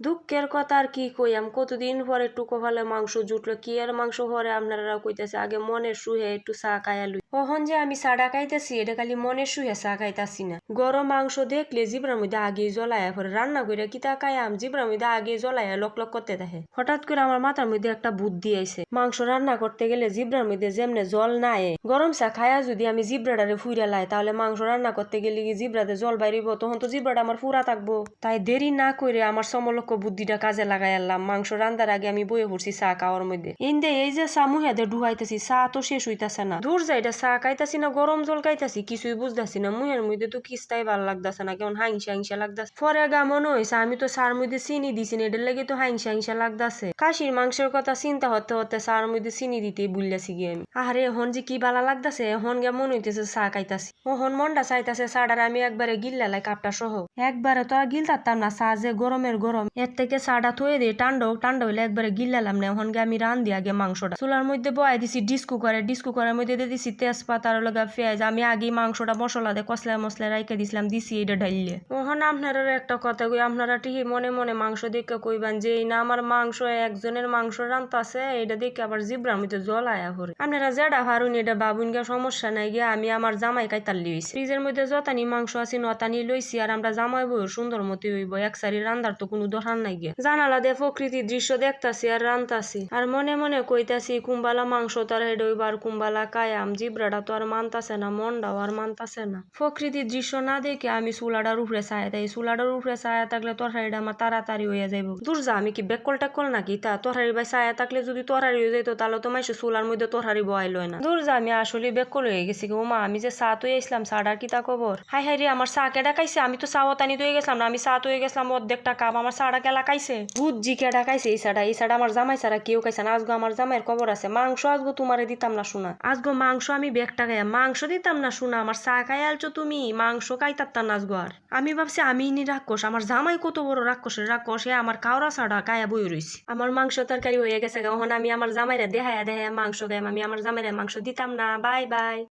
দুঃখের কথা আর কি কই কইয়াম? কতদিন পরে টুকো ভালো মাংস জুটলো, কি আর মাংস পরে আপনারা কইতেছে, আগে মনের সুহে একটু চা খাইয়া লুই কখন যে আমি চাটা খাইতেছি এটা খালি মনে সুহে চা খাইতাছি না। গরম মাংস দেখলে জিবরার মধ্যে আগে জ্বলাইয়া পরে রান্না করে কিতা খাইয়াম জিবরার মধ্যে আগে জ্বলাইয়া লক লক করতে থাকে। হঠাৎ করে আমার মাথার মধ্যে একটা বুদ্ধি আইছে। মাংস রান্না করতে গেলে জিবরার মধ্যে যেমনে জল নাই গরম চা খাইয়া যদি আমি জিব্রাটারে ফুইরা লাই, তাহলে মাংস রান্না করতে গেলে কি জিব্রাতে জল বাইরিব? তখন তো জিব্রাটা আমার ফুরা থাকব। তাই দেরি না করে আমার সমলক্ষ বুদ্ধিটা কাজে লাগাই আনলাম। মাংস রান্নার আগে আমি বয়ে পড়ছি চা খাওয়ার মধ্যে। ইন্দে এই যে চা মুহেদে ডুহাইতেছি চা তো শেষ হইতাছে না। দূর যাইটা চা খাইতাছি না গরম জল খাইতাছি, কিছুই বুঝতাছি না। মুহের মধ্যে তো কিস্তাই ভালো লাগতাছে না, কেমন হাইংসা হিংসা লাগতাছে। পরে গা মনে হয়েছে আমি তো চার মধ্যে চিনি দিছি না এটার লাগে তো হাইংসা হিংসা লাগতাছে। খাসির মাংসের কথা চিন্তা হতে হতে চার মধ্যে চিনি দিতে বুঝলাছি গিয়ে আমি। আরে এখন যে কি বালা লাগতাছে, এখন গা মনে হইতেছে চা খাইতাছি। ওহন মনটা চাইতাছে চাটার আমি একবারে গিল্লালাই কাপটা সহ। একবারে তো আর গিলতাম না চা যে গরমের গরম। এর থেকে চাটা থয়ে দিয়ে টান্ড টান্ড হইলে একবারে গিল্লালাম না, এখন গে আমি রান দি আগে মাংসটা। চুলার মধ্যে বয়াই দিছি ডিস কুকারে ডিস কুকারের মধ্যে দিয়ে দিছি তেজপাত আর লগা পেঁয়াজ। আমি আগে মাংসটা, মশলা দিয়ে কসলা মশলা রাইখে দিছিলাম, দিছি এটা ঢাইলে ওহন আপনারা একটা কথা কই, আপনারা ঠিকই মনে মনে মাংস দেখে কইবেন যে, এই না আমার মাংস, একজনের মাংস রান্তাছে এটা দেখে আবার জিব্রার মধ্যে জল আয়া হরে আপনারা যেটা ভারুন এটা বাবুন গা সমস্যা নাই গিয়া আমি আমার জামাই কাইতাল লিয়েছি ফ্রিজের মধ্যে যতানি মাংস আছে, নতানি লইছি, আর আমরা জামাই বই সুন্দর মতো হইব, এক সারি রান্দার তো কোনো দরকার নাই গিয়া। জানালা দিয়ে প্রকৃতির দৃশ্য দেখতাছি আর রান্তাছি, আর মনে মনে কইতাছি, কুম্বালা মাংস তার হেড হইবার কুম্বালা কায়াম জিব্রাটা তো আর মানতাছে না, মনটাও আর মানতাছে না। প্রকৃতির দৃশ্য না দেখে আমি চুলাটার উপরে ছায়া তাই চুলাটার উপরে ছায়া থাকলে তরকারিটা আমার তাড়াতাড়ি হয়ে যাইব। দূর যা, আমি কি বেকল টেকল নাকি? তা তরকারি বাই ছায়া থাকলে যদি তরকারি হয়ে যাইতো, তাহলে তো মাইসে চুলার মধ্যে তরকারি বয়াই লয় না। দূর যা, আমি আসলে বেকল হয়ে গেছি গো মা, আমি যে চা তো আসলাম চাটার কি তা খবর? হাই হাই রে, আমার চা কেডা খাইছে? আমি তো চা ওতানি তো গেছিলাম না, আমি চা তো গেছিলাম, অর্ধেকটা কাপ আমার চাটা কেলা খাইছে? বুঝছি কেডা খাইছে এই চাটা, এই সাড়া আমার জামাই ছাড়া কেউ খাইছে না। আজগো আমার জামাইয়ের খবর আছে, মাংস আজগো তোমারে দিতাম না শোনা। আজগো মাংস আমি বেগটা খাইয়া মাংস দিতাম না শোনা আমার চা খাই আলছো তুমি, মাংস খাইতাম না আর আমি ভাবছি আমি নি রাক্ষস, আমার জামাই কত বড় রাক্ষস রাক্ষস হ্যাঁ আমার কাওড়া ছাড়া কায়া বই রয়েছে আমার মাংস তরকারি হয়ে গেছে এখন আমি আমার জামাইরা দেহায়া দেহায়া মাংস গাইম আমি আমার জামাইরা মাংস দিতাম না, বাই বাই।